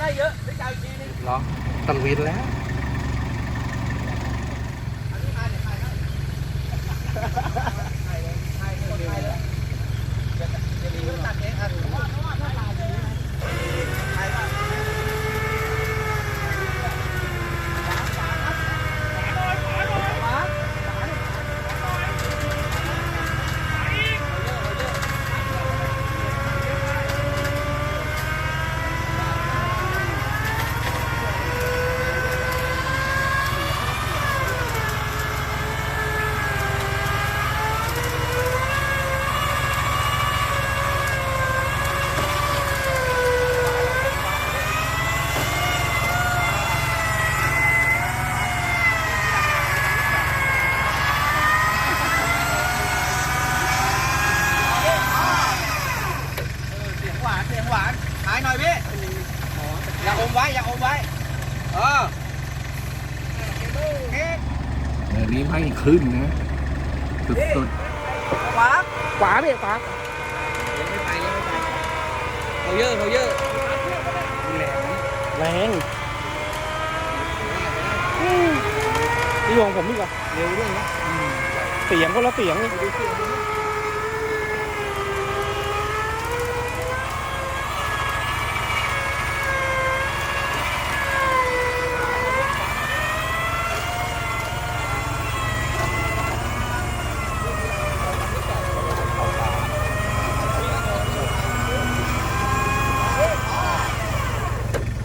ได้เยอะวินจะเอาอีกทีนึงเหรอต้องวินแล้ว อันนี้มาเดี๋ยวถ่ายให้ถ่ายเลยถ่ายเลยถ่ายเลยเดี๋ยวเดี๋ยวรีบตัดเองอะเพราะว่าเพราะว่าถ้าถ่ายอย่างนี้นะถ่ายว่าขวาเสียงหวานเสียงหวานถ่ายหน่อยพี่อย่าอมไว้อย่าอมไว้เออเฮ้ย เดี๋ยวนี้ไม่ ขึ้นนะสุดขวาๆขวาพี่ขวายังไม่ไปยังไม่ไปเขาเยอะเขาเยอะแรงนี่ของผมนี่ก่อนเร็วด้วยนะเสียงคนละเสียงนี่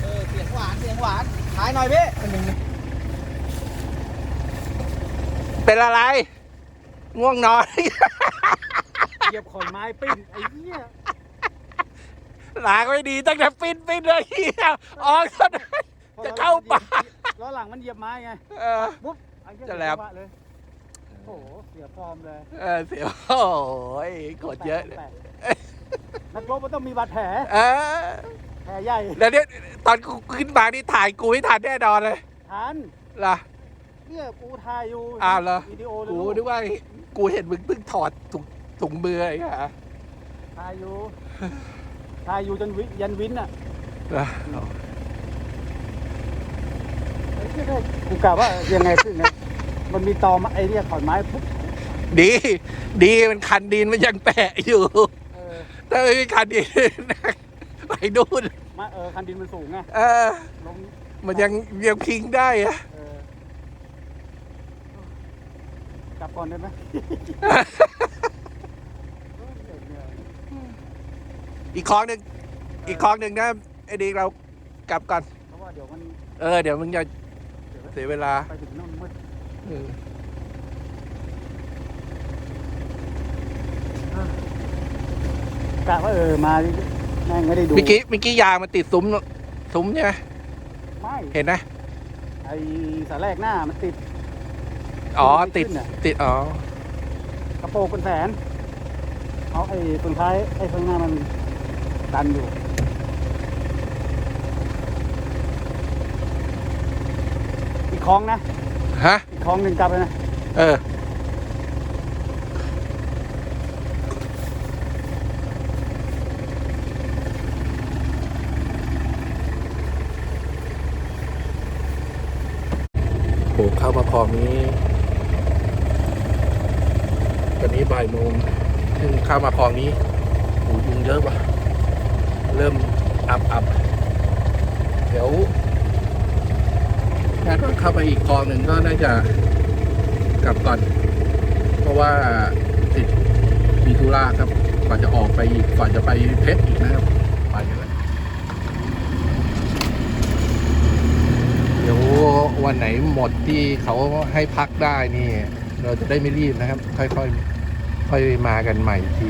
เออเสียงหวานเสียงหวานถ่าย หน่อยพี่เป็นอะไร ง่วงนอน เหยียบขอนไม้ปิ้นไอ้เหี้ยหลางไม่ดีตั้งแต่ปิ้นปิ้นเลยเฮียออกซะได้จะเข้าป่าล้อหลังมันเหยียบไม้ไงเออ ปุ๊บไอ้เหี้ยจะแหลมเสียจังหวะเลยโอ้โหเสียฟอร์มเลยเออเสียวโอ้ยกดเยอะ แปลกๆนักรบมันต้องมีบาดแผลเออ แผลใหญ่แล้วเนี่ยตอนกูขึ้นมานี่ถ่ายกูไม่ทันแน่นอนเลยทันล่ะเนี่ยกูถ่ายอยู่อ้าวเหรอวิดีโอเลยกูลูนึกว่ากูเห็นมึงเพิ่งถอดถุงถุงมือไอ้ห่าถ่ายอยู่ถ่ายอยู่จนวิยันวินอะล่ะไอ้เหี้ยกูกะว่ายังไงขึ้นเนี่ยมันมีตอมาไอ้เนี่ยขอนไม้ปุ๊บดี ดีมันคันดินมันยังแปะอยู่เออถ้าไม่มีคันดิน ไปดูนมาเออคันดินมันสูงไงเออลงมันยังยังพิงได้อะเออกลับก่อนได้ไหมอีกคลองหนึ่งอีกคลองหนึ่งนะไอ้ดีเรากลับก่อนเพราะว่าเดี๋ยวมันเออเดี๋ยวมึงจะเดี๋ยวเสียเวลาไปถึงนู่นมืดเออกะว่าเออมา แม่งไม่ได้ดูเมื่อกี้เมื่อกี้ยางมันติดซุ้มซุ้มใช่ไหมไม่เห็นนะไอ้สาแรกหน้ามันติด อ๋อไม่ติดขึ้นน่ะติด อ๋อกระโปรงเป็นแสนเอาไอ้ตรงท้ายไอ้ข้างหน้ามันดันอยู่อีกคลองนะ ฮะอีกคลองหนึ่งกลับเลยนะ เออ โหเของนี้ตอนนี้บ่ายโมงซึ่งเข้ามาคลองนี้โหยุงเยอะว่ะ เริ่มอับอับเดี๋ยวถ้าเข้าไปอีกคลองหนึ่งก็น่าจะกลับก่อน เพราะว่าติดมีธุระครับก่อนจะออกไปอีกก่อนจะไปเพชรอีกนะครับ ไปกันแล้วเดี๋ยว วันไหนหมดที่เขาให้พักได้นี่ เราจะได้ไม่รีบนะครับ ค่อยๆ ค่อยมากันใหม่อีกที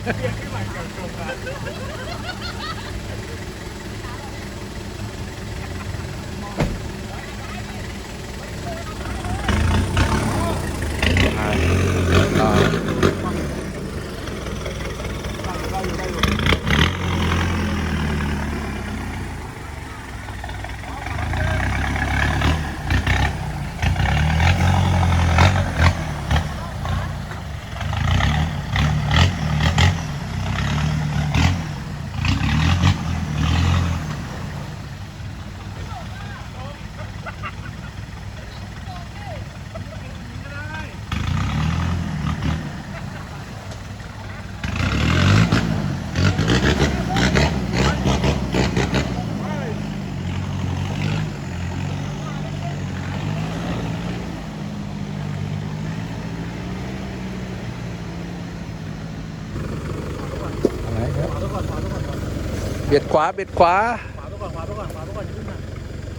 เบียดขวาเบียดขวา ขวาไปก่อนขวาไปก่อนขวาไปก่อนอย่าขึ้นมา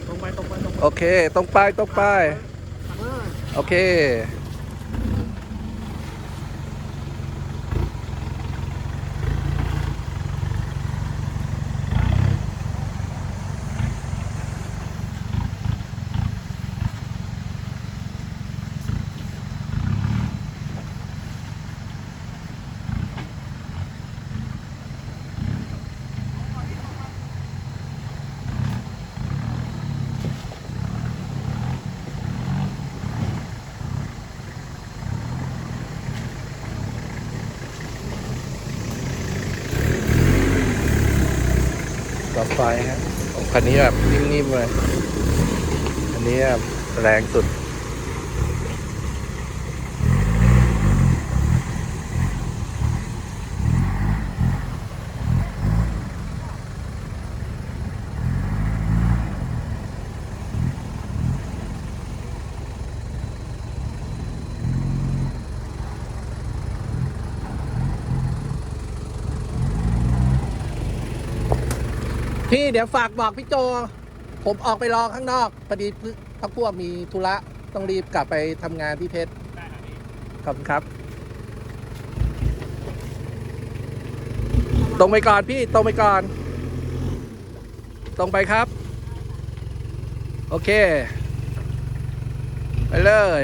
ตรงไปตรงไปตรงไปโอเค ตรงไปตรงไปโอเค ไฟฮะของคันนี้แบบนิ่มๆเลย อันนี้แบบแรงสุด พี่เดี๋ยวฝากบอกพี่โจ ผมออกไปรอข้างนอกพอดีพักพวกมีธุระต้องรีบกลับไปทำงานที่เพชรขอบคุณครับ ตรงไปก่อนพี่ตรงไปก่อน ตรงไปครับ โอเค ไปเลย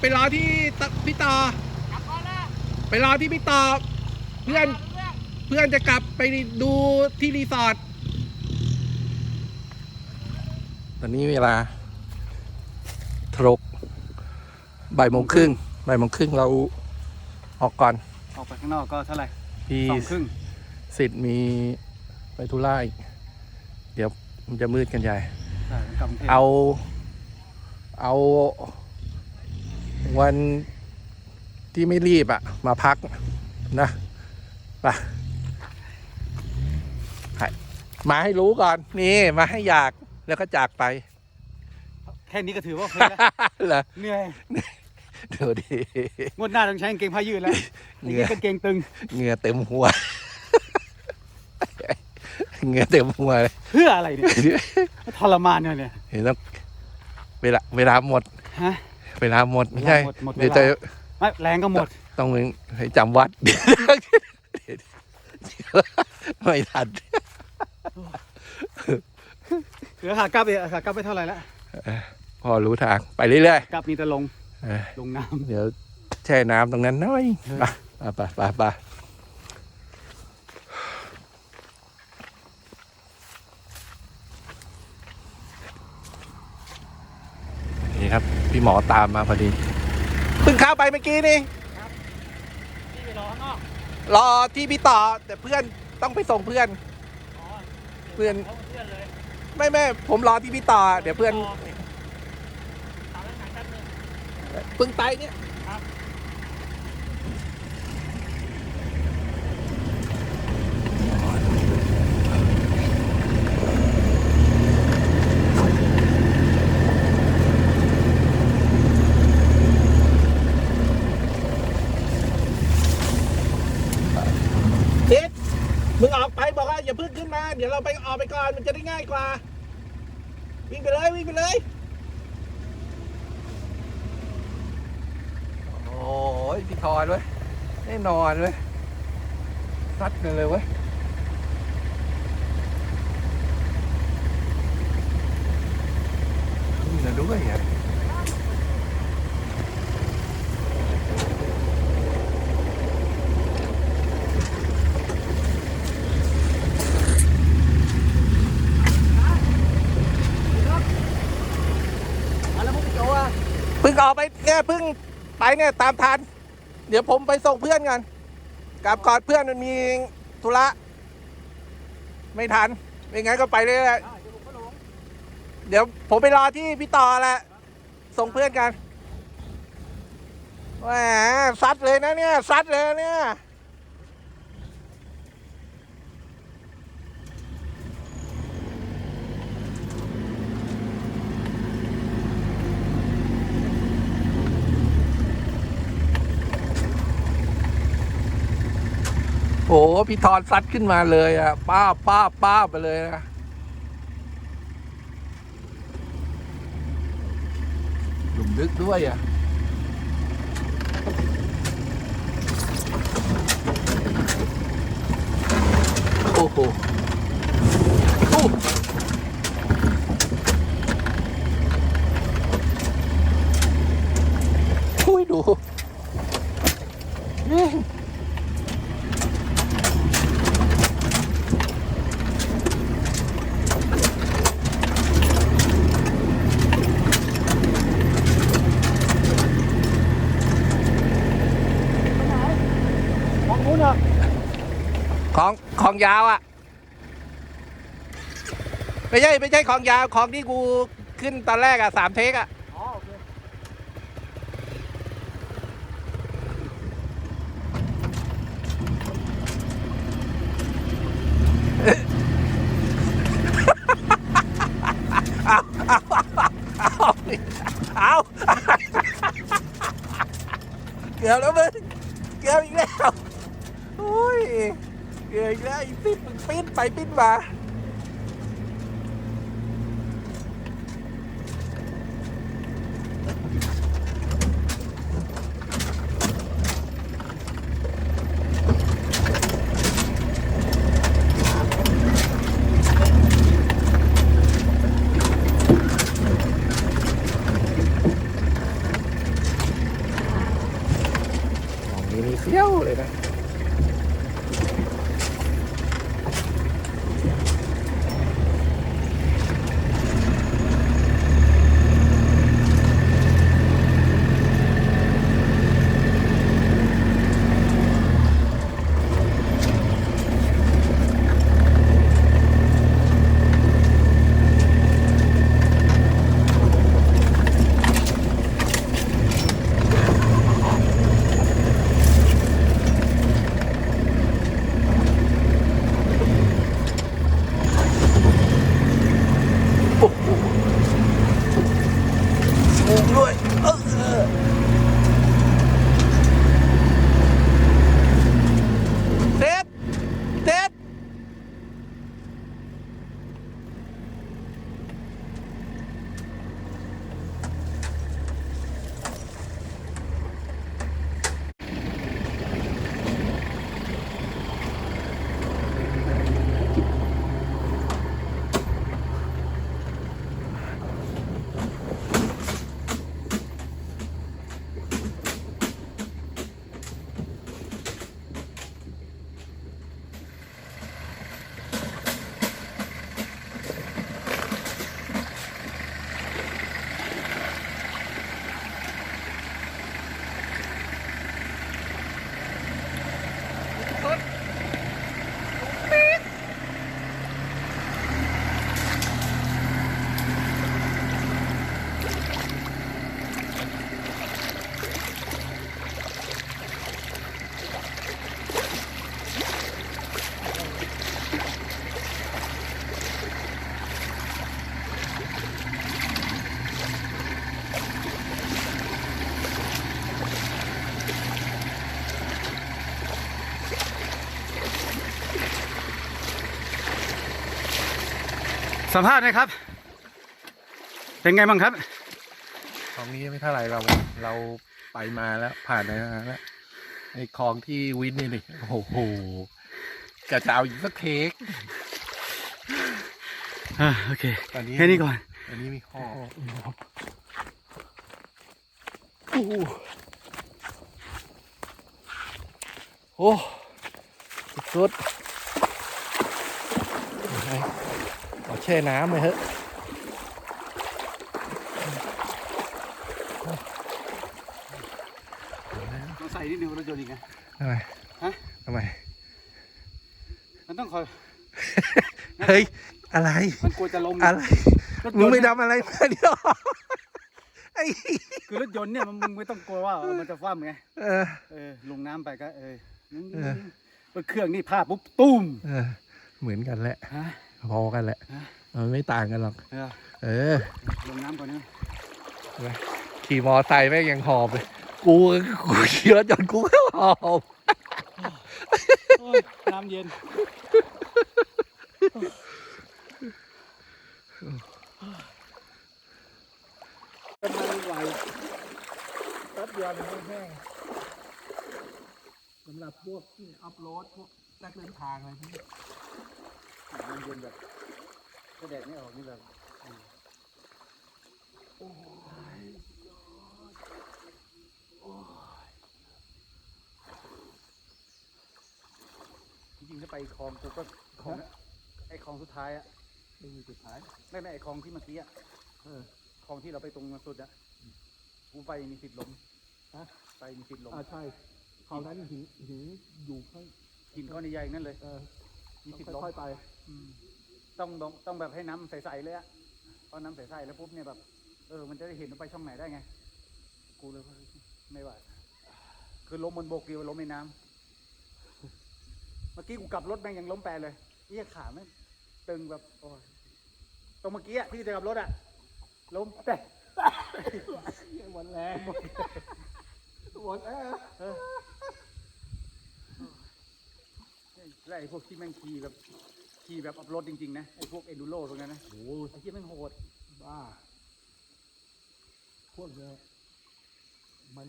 ไปรอที่ตพี่ต่อ กลับก่อนนะไปรอที่พี่ต่อ เพื่อนเรื่องเพื่อนจะกลับไปดูที่รีสอร์ทตอนนี้เวลาทรกบ่ายโมงครึ่งบ่ายโมงครึ่งเราออกก่อน ออกไปข้างนอกก็เท่าไหร่พี่สองครึ่งสิทธิ์มีไปธุระอีก เดี๋ยวมันจะมืดกันใหญ่ ใช่กลับกรุงเทพเอา เอา วันที่ไม่รีบอะมาพักนะไปให้มาให้รู้ก่อน นี่มาให้อยากแล้วก็จากไป แค่นี้ก็ถือว่าโอเคแล้วเหรอเหนื่อยเดี๋ยวดิงวดหน้าต้องใช้กางเกงผ้ายืดแล้วเหงื่นี่อกางเกงตึงเหงื่อเต็มหัวเหงื่อเต็มหัวเลยเพื่ออะไรเนี่ยทรมานเนี่ยเนี่ยเห็นต้องเวลาเวลาหมดฮะ เวลาหมดไม่ใช่ หมดหมดเวลา เดี๋ยวจะไม่แรงก็หมด ต้องมึงให้จำวัดเดี๋ยวไม่ทันเหลือขากลับอีกขากลับไปเท่าไหร่แล้วพอรู้ทางไปเรื่อยกลับมีแต่ลงๆเออลงน้เดี๋ยวแช่น้ำตรงนั้นหน้อยไปไปไปไป ครับ พี่หมอตามมาพอดีเพิ่งเข้าไปเมื่อกี้นี่ำที่ไปรอข้างนอกรอที่พี่ต่อแต่เพื่อนต้องไปส่งเพื่อน อ๋อเพื่อนเขาเพื่อนเลยไม่ไม่ผมรอที่พี่ต่อเดี๋ยวเพื่อนโอเคถามแล้วไหนแป๊บนึงเพิ่งไปเนี่ย ครับ ทิศมึงออกไปบอกว่าอย่าเพิ่งขึ้นมา เดี๋ยวเราไป ออกไปก่อนมันจะได้ง่ายกว่า วิ่งไปเลยวิ่งไปเลย โอ้ยพี่ทอนเว้ยแน่นอนเว้ยซัดกันเลยเว้ยนี่นะด้วยอะ เอาแล้วพวกพี่โจอะ เพิ่งออกไป เนี่ยเพิ่งไปเนี่ยตามทัน เดี๋ยวผมไปส่งเพื่อนกันกลับก่อนเพื่อนมันมีธุระไม่ทันไม่งั้นก็ไปเรื่อยอ่าเดี๋ยวผมก็ลงๆเดี๋ยวผมไปรอที่พี่ต่อแหละส่งเพื่อนกันแหมซัดเลยนะเนี่ยซัดเลยเนี่ย โอ้พี่ทอนซัดขึ้นมาเลยอะ ป้าป้าป้าไปเลยนะหลุมลึกด้วยอะโอ้โหโอ้อุ้ยดูนี่ มองนู้นเหรอ ของของยาวอะ ไม่ใช่ไม่ใช่ของยาวของที่กูขึ้นตอนแรกอะสามเทคอะอ๋อโอเคเอาเอาเอาเอาเกือบแล้วมึงเกือบอีกแล้วโอ้ย เกือบอีกแล้วอีปิ้นมึงปิดไปปิดมา สูงด้ว สัมภาษณ์หนะครับ เป็นไงบ้างครับ คลองนี้ไม่เท่าไหร่เราเราไปมาแล้วผ่านไปมาแล้วไอ้คลองที่วินนี่นี่โอ้โหกะจะเอาอีกสักเทคอ่าโอเค ตอนนี้แค่นี้ก่อน อันนี้มีข้อโอ้สุดๆไป ขอแช่น้ำเลยเฮ้ยเราใส่นิดนึงรถยนต์อีกไงทำไมฮะทำไม มันต้องคอย เฮ้ย อะไร มันกลัวจะล้มอะไรรถยมึงนต์ไม่เนี่ยทำอะไรมาเดียวไอ้คือรถยนต์เนี่ยมันมึงไม่ต้องกลัวว่าเออมันจะคว่ำไง เออ เออ ลงน้ำไปก็ เออนิ่งเออๆรถเครื่องนี่พลาดปุ๊บตุ้มเออเหมือนกันแหละฮะ พอกันแหละฮะมันไม่ต่างกันหรอก เออเออลงน้ำก่อนนะขี่มอไซค์แม่งยังหอบเลย กูกูขี่รถยนต์กูก็หอบโอ้ยน้ำเย็นทำไมไหวแป๊บเดียวมันแห้งสำหรับพวกที่อัพโหลดพวกนักเดินทางอะไรพวกนี้ น้ำเย็นแบบก็แดดไม่ออกนี่แบบอืมจริงๆถ้าไปคลองกูก็คลองนะไอ้คลองสุดท้ายอะไม่มีสุดท้ายไม่ไม่ไอ้คลองที่เมื่อกี้อะเออคลองที่เราไปตรงสุดอะกูไปมีสิทธิ์ล้มฮะไปมีสิทธิ์ล้มอ่าใช่คราวนั้นหินหินอยู่ข้างหินก้อนใหญ่ๆนั่นเลย เออมีสิทธิ์ล้มค่อยๆไปอืม ต้องต้องต้องแบบให้น้ำใสๆเลยอะพอน้ำใสๆแล้วปุ๊บเนี่ยแบบ เออ มันจะได้เห็นว่าไปช่องไหนได้ไง กูเลยว่าไม่ไหวคือล้มบนบกดีกว่าล้มในน้ำเมื่อกี้กูกลับรถแม่งยังล้มแปรเลยเอี้ยขาแม่งตึงแบบโอ้ยตรงเมื่อกี้อะที่จะกลับรถอะล้มแปรหมดแรงหมดแรงเออแล้วไอ้พวกที่แม่งขี่แบบ ขี่แบบอัพรถจริง ๆ นะ ไอ้พวกเอนดูโรพวกนั้นนะ โอ้ไอ้ที่แม่งโหด บ้า พวกเนี้ยมัน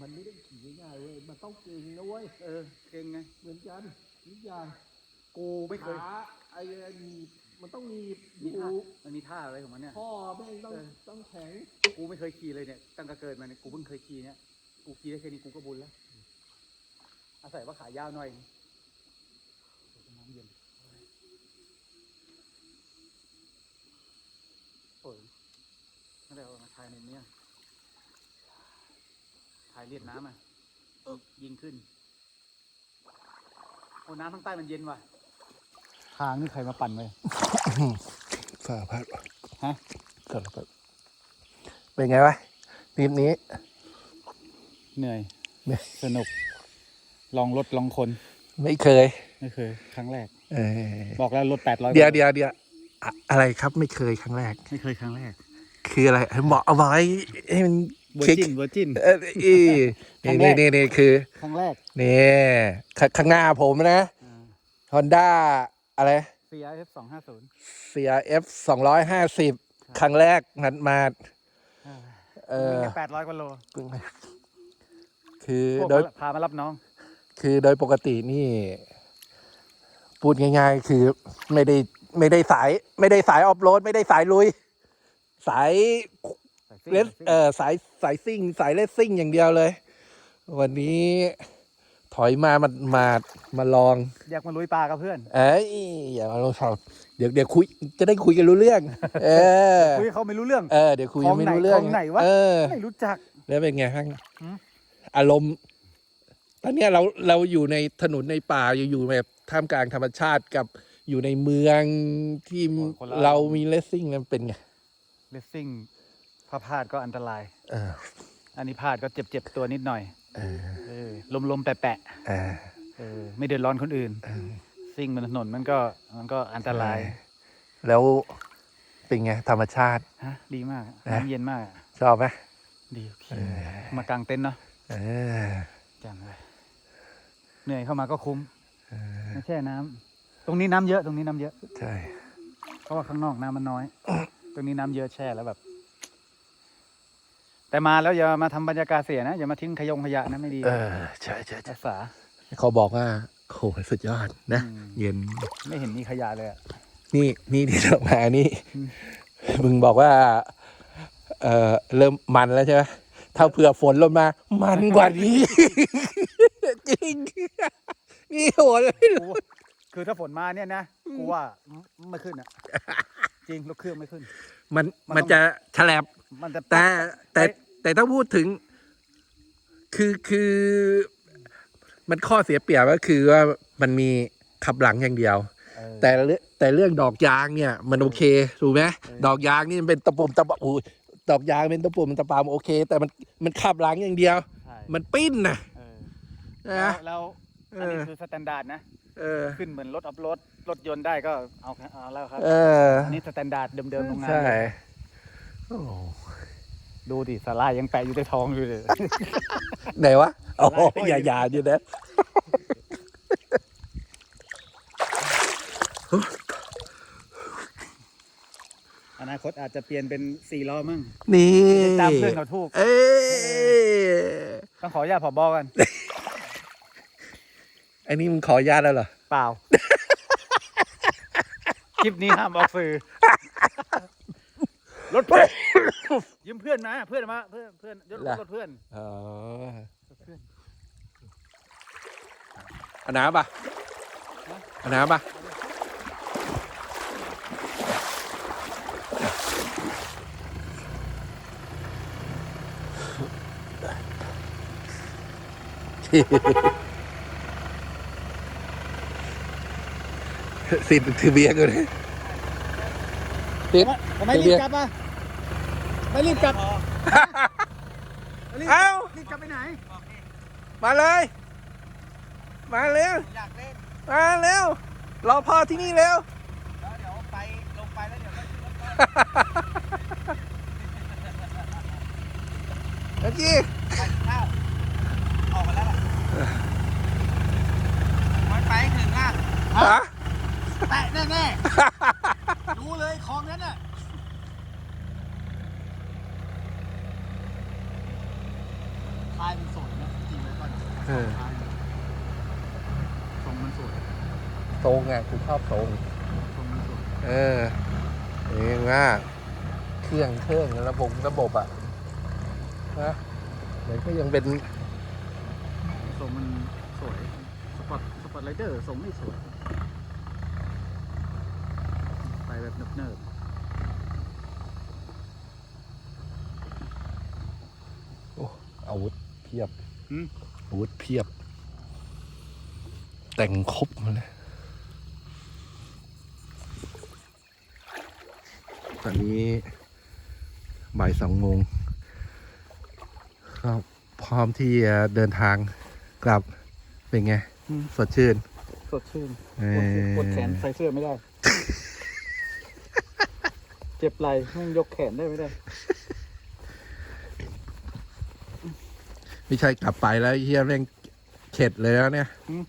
มันไม่ได้ขี่ง่ายๆเว้ย มันต้องเก่งนะเว้ย เออ เก่งไง เหมือนกันทุกอย่างกูไม่เคย ขาไอ้หนีบมันต้องหนีบมีกูท่ามันมีท่าอะไรของมันเนี่ย พ่อแม่งต้องเออ ต้องแข็งกูไม่เคยขี่เลยเนี่ย ตั้งแต่เกิดมาเนี่ย กูเพิ่งเคยขี่เนี่ย กูขี่ได้แค่นี้กูก็บุญแล้ว อาศัยว่าขายาวหน่อยโอ้ยน้ำเย็นโอ้ย นั่นแหละเอามาถ่ายในเนี้ยถ่ายเลียดน้ำอะยิงขึ้น โอ้น้ำข้างใต้มันเย็นว่ะทางนี่ใครมาปั่นไว้สารพัดฮะสารพัดเป็นไงวะทริปนี้เหนื่อยเหนื่อย สนุก ลองรถลองคน ไม่เคย ไม่เคย ครั้งแรก เออบอกแล้วรถแปดร้อยเดี๋ยวเดี๋ยวเดี๋ยวอะอะไรครับไม่เคยครั้งแรก ไม่เคยครั้งแรก คืออะไรบอกเอาไว้ให้มันเวอคลิกร์จินเวอร์จินเอออีครั้นี่งแรนี่กนี่นี่คือ ครั้งแรกนี่ขข้างหน้าผมนะ Honda อะไร CRF สองห้าศูนย์ CRF สองร้อยห้าสิบครั้งแรกนัดมาเออแปดร้อยกว่าโลคือพวกโดย พามารับน้อง คือโดยปกตินี่ พูดง่าย ๆ คือไม่ได้ไม่ได้สาย ไม่ได้สายออฟโรด ไม่ได้สายลุย สายเลสเออสายสายซิ่ง สายเลสซิ่งอย่างเดียวเลย วันนี้ถอยมามามามาลอง อยากมาลุยปลากับเพื่อน เอ้ยอย่ามาลองสอบเดี๋ยวเดี๋ยวคุยจะได้คุยกันรู้เรื่อง เออคุยเขาไม่รู้เรื่องเออเดี๋ยวคุยกันไม่รู้เรื่องของไหนวะเออไม่รู้จักแล้วเป็นไงบ้างหืมอารมณ์ตอนเนี้ยเราเราอยู่ในถนนในป่าอยู่อยู่แบบท่ามกลางธรรมชาติกับอยู่ในเมืองที่โอ้ยคนละเรามีเลสซิ่งมันเป็นไง เลสซิ่งพาพลาดก็อันตราย เอออันนี้พลาดก็เจ็บเจ็บๆตัวนิดหน่อยเออเออลมลมๆแปะแปะเออๆเออไม่เดือดร้อนคนอื่น ซิ่งบนถนนมันก็มันก็อันตรายแล้วเป็นไงธรรมชาติ ฮะดีมากนะน้ำเย็นมากอะชอบไหมดีโอเคมากางเต็นท์เนาะเออจังเลยเหนื่อยเข้ามาก็คุ้มไม่แช่น้ำตรงนี้น้ำเยอะตรงนี้น้ำเยอะ ใช่เพราะว่าข้างนอกน้ำมันน้อยต รงนี้น้ำเยอะแช่แล้วแบบ แต่มาแล้วอย่ามาทำบรรยากาศเสียนะ อย่ามาทิ้งขยงขยะนะไม่ดีเออใช่ใช่ใช่รักษา เขาบอกว่าโหสุดยอดนะ อืม เย็น ไม่เห็นมีขยะเลยอะนี่นี่ที่เรามานี่อืมมึงบอกว่า เออเริ่มมันแล้วใช่ไหมถ้าเผื่อฝนลงมา มันกว่านี้ จริง นี่โหเลย กูคือถ้าฝนมาเนี่ยนะ กูว่าไม่ขึ้นอะ จริงรถเครื่องไม่ขึ้น มันมันมันต้องจะฉลบมันจะแต่แต่เอ๊ะแต่ถ้าพูดถึง คือคือมันข้อเสียเปรียบก็คือว่ามันมีขับหลังอย่างเดียวเออแต่เรื่องแต่เรื่องดอกยางเนี่ย มันโอเคถูกไหมเออดอกยางนี่มันเป็นตะปุ่มตะปะอูดอกยางเป็นตะปุ่มตะปามโอเค แต่มันมันขับหลังอย่างเดียวใช่มันปิ้นนะเออนะแล้วแล้วอันนี้เออคือสแตนดาร์ดนะ เออ ขึ้นเหมือนรถอัพรถรถยนต์ได้ก็เอาเอาแล้วครับเออ อันนี้สแตนดาร์ดเดิมๆโรงงานใช่เลยโอ้ดูดิสาลายยังแปะอยู่ในท้องอยู่เลย ไหนวะโอ้โหไล่อย่าอย่าอยู่นะอนาคตอาจจะเปลี่ยนเป็นสี่ล้อมั่งนี่ตามเพื่อนเขาถูก เอ้ยต้องขออนุญาตผอบอกกัน อันนี้มึงขออนุญาตแล้วเหรอ เปล่า คลิปนี้ห้ามออกสื่อ รถเพื่อน ยืมเพื่อนมา เพื่อนมา เพื่อนเพื่อนยศล่ะรถเพื่อน อ๋อรถเพื่อนเอาน้ำป่ะเอาน้ำป่ะ สิบถือเบียร์กันเลยติดทำไมรีบกลับอะไม่รีบกลับรีบเอ้ารีบกลับไปไหน มาเลย มาเร็วอยากเล่นมาเร็วรอพ่อที่นี่เร็วแล้วเดี๋ยวไปลงไปแล้วเดี๋ยวก็ขึ้นรถก็เมื่อกี้ไปกินข้าวออกมาแล้วล่ะมันไปถึงอะฮะ แตะแน่ๆรู้เลยคลองนั้นน่ะทายมันสวยนะจริงไว้ก่อนเออ ทางทรงมันสวยทรงอะกูชอบทรง ทรงมันสวยเออนี่ว่าเครื่องเครื่องระบบระบบอะนะมันก็ยังเป็นทรงมันสวย สปอร์ตสปอร์ตไรเดอร์ทรงไม่สวย ไป แบบเนิบอาวุธเพียบๆหืมอาวุธเพียบ แต่งครบมาเลยตอนนี้บ่ายสองโมงก็พร้อมที่จะเดินทางกลับเป็นไง สดชื่น สดชื่นเอปวดอแขนใส่เสื้อไม่ได้ เจ็บไหล่แม่งยกแขนได้ไม่ได้ ไม่ใช่กลับไปแล้วไอ้เฮียแม่งเข็ดเลยแล้วเนี่ย หืม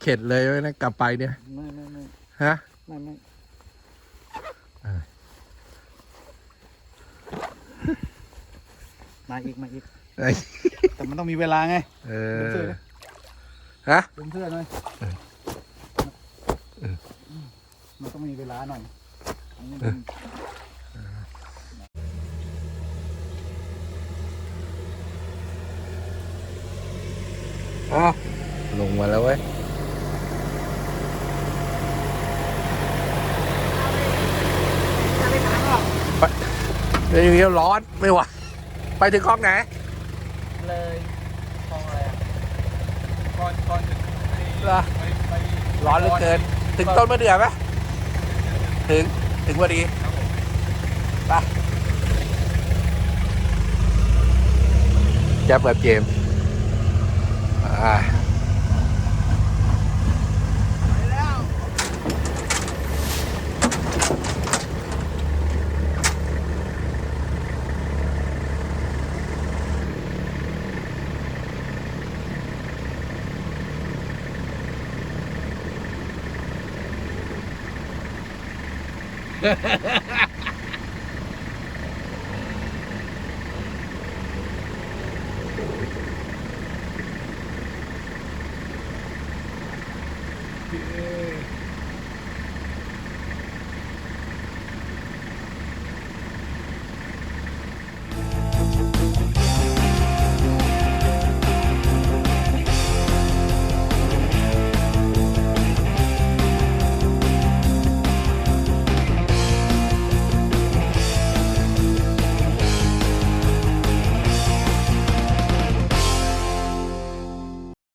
เข็ดเลยนะกลับไปเนี่ย ไม่ไม่ไม่ฮะ ไม่ไม่เออมาอีกมาอีก ไอ้แต่มันต้องมีเวลาไง เอดึงเสื้ออดิฮะ ดึงเสื้อหน่อยเออมันต้องมีเวลาหน่อยอันนี้มัน อ้าวลงมาแล้วเว้ยไปเดี๋ยวอย่างนี้ร้อนไม่ไหวไปถึงคลองไหน เลยคลองอะไรอะก่อนก่อนถึงไอ้เหรอ ไปไปร้อนเหลือเกิน ถึงต้นมะเดื่อไหมถึงถึงพอดีไปแจ๊บกับเจมส์ อ่า